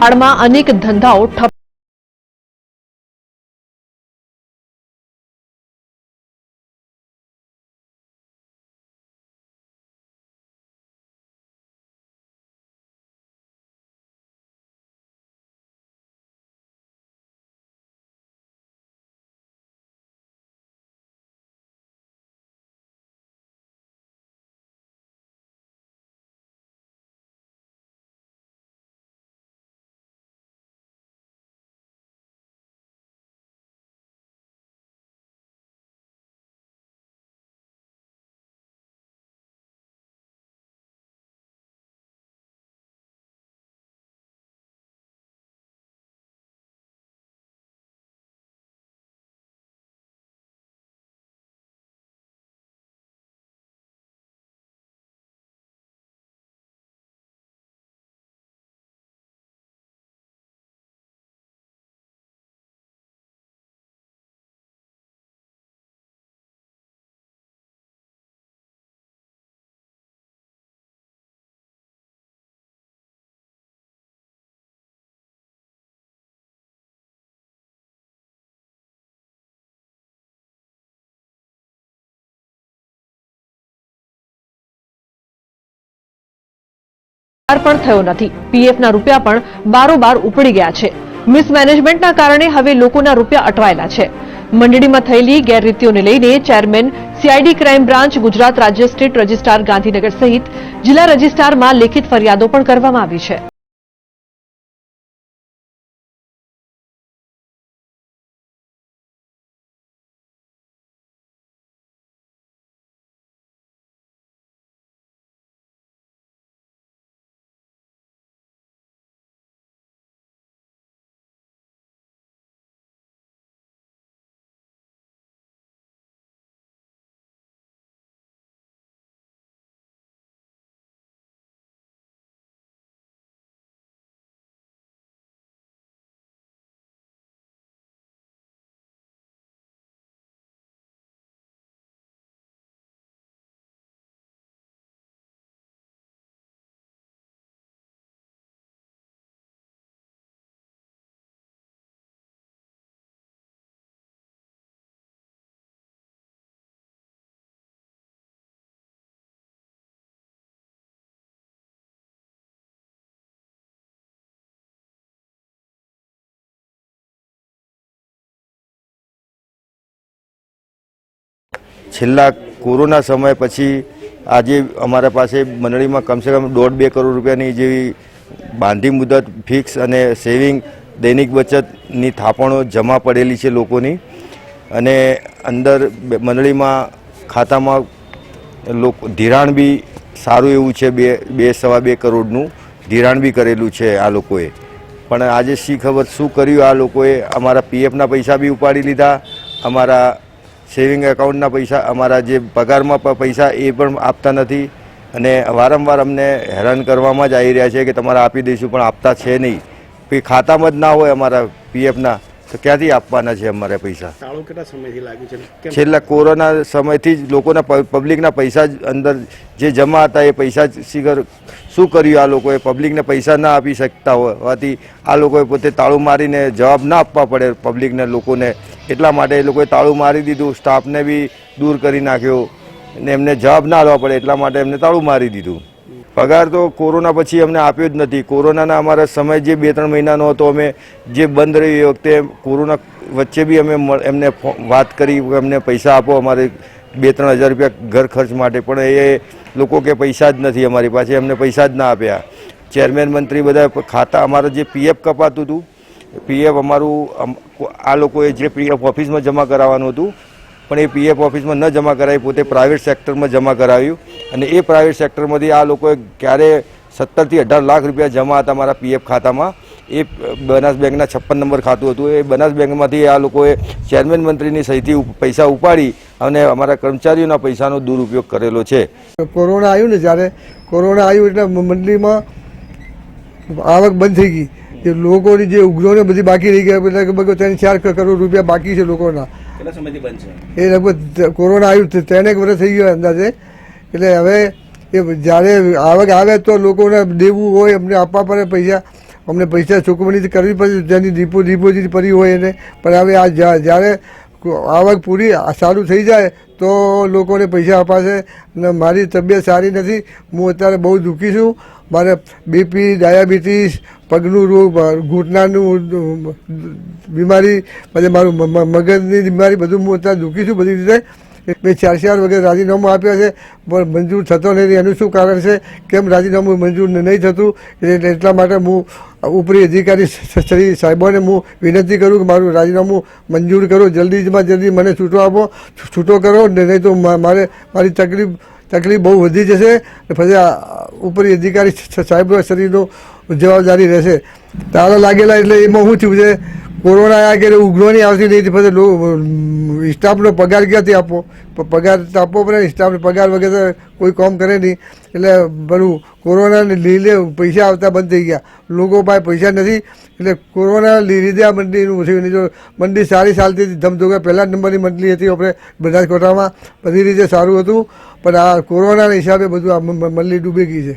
હાડમાં અનેક ધંધાઓ ઠપ પણ થયો નથી. પીએફના રૂપિયા પણ બારોબાર ઉપડી ગયા છે. મિસમેનેજમેન્ટના કારણે હવે લોકોના રૂપિયા અટવાયેલા છે. મંડળીમાં થયેલી ગેરરીતિઓને લઈને chairman CID crime branch, Gujarat રાજ્ય સ્ટેટ રજિસ્ટ્રાર ગાંધીનગર સહિત જિલ્લા રજિસ્ટ્રારમાં લેખિત ફરિયાદો પણ કરવામાં આવી છે. છેલ્લા કોરોના સમય પછી આજે અમારા પાસે મંડળીમાં કમસે કમ દોઢ બે કરોડ રૂપિયાની જેવી બાંધી મુદત, ફિક્સ અને સેવિંગ દૈનિક બચતની થાપણો જમા પડેલી છે લોકોની. અને અંદર મંડળીમાં ખાતામાં લોકો ધિરાણ બી સારું એવું છે, બે બે સવા બે કરોડનું ધિરાણ બી કરેલું છે આ લોકોએ. પણ આજે શી ખબર શું કર્યું? આ લોકોએ અમારા પીએફના પૈસા બી ઉપાડી લીધા, અમારા સેવિંગ એકાઉન્ટના પૈસા, અમારા જે પગારમાં પણ પૈસા એ પણ આપતા નથી. અને વારંવાર અમને હેરાન કરવામાં જ આવી રહ્યા છે કે તમારે આપી દઈશું, પણ આપતા છે નહીં. પછી ખાતામાં જ ના હોય અમારા પીએફના તો ક્યાંથી આપવાના છે અમારે પૈસા? તાળું કેટલા સમયથી લાગ્યું છે? છેલ્લા કોરોના સમયથી જ લોકોના પબ્લિકના પૈસા જ અંદર જે જમા હતા એ પૈસા જ શીખર શું કર્યું આ લોકોએ? પબ્લિકને પૈસા ના આપી શકતા હોવાથી આ લોકોએ પોતે તાળું મારીને જવાબ ના આપવા પડે પબ્લિકને લોકોને. એટલા માટે એ લોકોએ તાળું મારી દીધું સ્ટાફને બી દૂર કરી નાખ્યો અને એમને જવાબ ના આપવા પડે એટલા માટે એમને તાળું મારી દીધું. પગાર તો કોરોના પછી અમને આપ્યો જ નથી. કોરોનાના અમારા સમય જે બે ત્રણ મહિનાનો હતો, અમે જે બંધ રહ્યું એ વખતે કોરોના વચ્ચે બી અમે એમને વાત કરી અમને પૈસા આપો, અમારે બે ત્રણ હજાર રૂપિયા ઘર ખર્ચ માટે, પણ એ લોકો કે પૈસા જ નથી અમારી પાસે, એમને પૈસા જ ના આપ્યા. ચેરમેન મંત્રી બધા ખાતા, અમારા જે પીએફ કપાતું હતું પીએફ અમારું અમ- આ લોકોએ જે પીએફ ઓફિસમાં જમા કરાવવાનું હતું પણ એ પીએફ ઓફિસમાં ન જમા કરાવી, પોતે પ્રાઇવેટ સેક્ટરમાં જમા કરાવ્યું. અને એ પ્રાઇવેટ સેક્ટરમાંથી આ લોકોએ ક્યારે સત્તરથી અઢાર લાખ રૂપિયા જમા હતા મારા પીએફ ખાતામાં. એ બનાસ બેંકના છપ્પન નંબર ખાતું હતું. એ બનાસ બેંકમાંથી આ લોકોએ ચેરમેન મંત્રીની સહીથી પૈસા ઉપાડી અને અમારા કર્મચારીઓના પૈસાનો દુરુપયોગ કરેલો છે. કોરોના આવ્યું ને જ્યારે, કોરોના આવ્યું એટલે મંડળીમાં આવક બંધ થઈ ગઈ. લોકોની જે ઉઘરોને બધી બાકી રહી ગયા બધા લગભગ ત્રણ ચાર કરોડ રૂપિયા બાકી છે લોકોના. એ લગભગ કોરોના આવ્યું ત્રણેક વર્ષ થઈ ગયો અંદાજે. એટલે હવે એ જ્યારે આવક આવે તો લોકોને દેવું હોય એમને આપવા પડે પૈસા. અમને પૈસા ચૂકવણી કરવી પડે, જેની ડિપો, ડિપોઝિટ પડી હોય એને. પણ હવે આ જ્યા- જ્યારે આવક પૂરી સારું થઈ જાય, તો લોકોને પૈસા અપાશે. અને મારી તબિયત સારી નથી. હું અત્યારે બહુ દુઃખી છું. મારે બીપી, ડાયાબિટીસ પગનું રોગ ઘૂંટણાનું બીમારી પછી મારું મગજની બીમારી બધું હું અત્યારે દુઃખી છું બધી રીતે. મેં ચાર ચાર વગર રાજીનામું આપ્યા છે, પણ મંજૂર થતો નથી એનું શું કારણ છે? કેમ રાજીનામું મંજૂર નહીં થતું? એટલે એટલા માટે હું ઉપરી અધિકારી શ્રી સાહેબોને હું વિનંતી કરું કે મારું રાજીનામું મંજૂર કરો. જલ્દીમાં જલ્દી મને છૂટો આપો. છૂટો કરો નહીં તો મારે, મારી તકલીફ તકલીફ બહુ વધી જશે પછી ઉપરી અધિકારી સાહેબ શરીરનો જવાબદારી રહેશે. તારા લાગેલા એટલે એમાં શું થયું છે? કોરોના આગળ કે ઉઘરો નહીં આવતી નહીં પછી સ્ટાફનો પગાર ક્યાંથી આપો? પગાર તો આપવો પડે સ્ટાફને પગાર વગર કોઈ કામ કરે નહીં. એટલે બધું કોરોનાને લીધે પૈસા આવતા બંધ થઈ ગયા. લોકો પાસે પૈસા નથી, એટલે કોરોના લીધે આ મંડળીનું થયું. નહીં જો મંડળી સારી ચાલતી હતી, ધમધોકા. પહેલા નંબરની મંડળી હતી આપણે બનાસકાંઠામાં. બધી રીતે સારું હતું. પણ આ કોરોનાના હિસાબે બધું આ મંડળી ડૂબી ગઈ છે.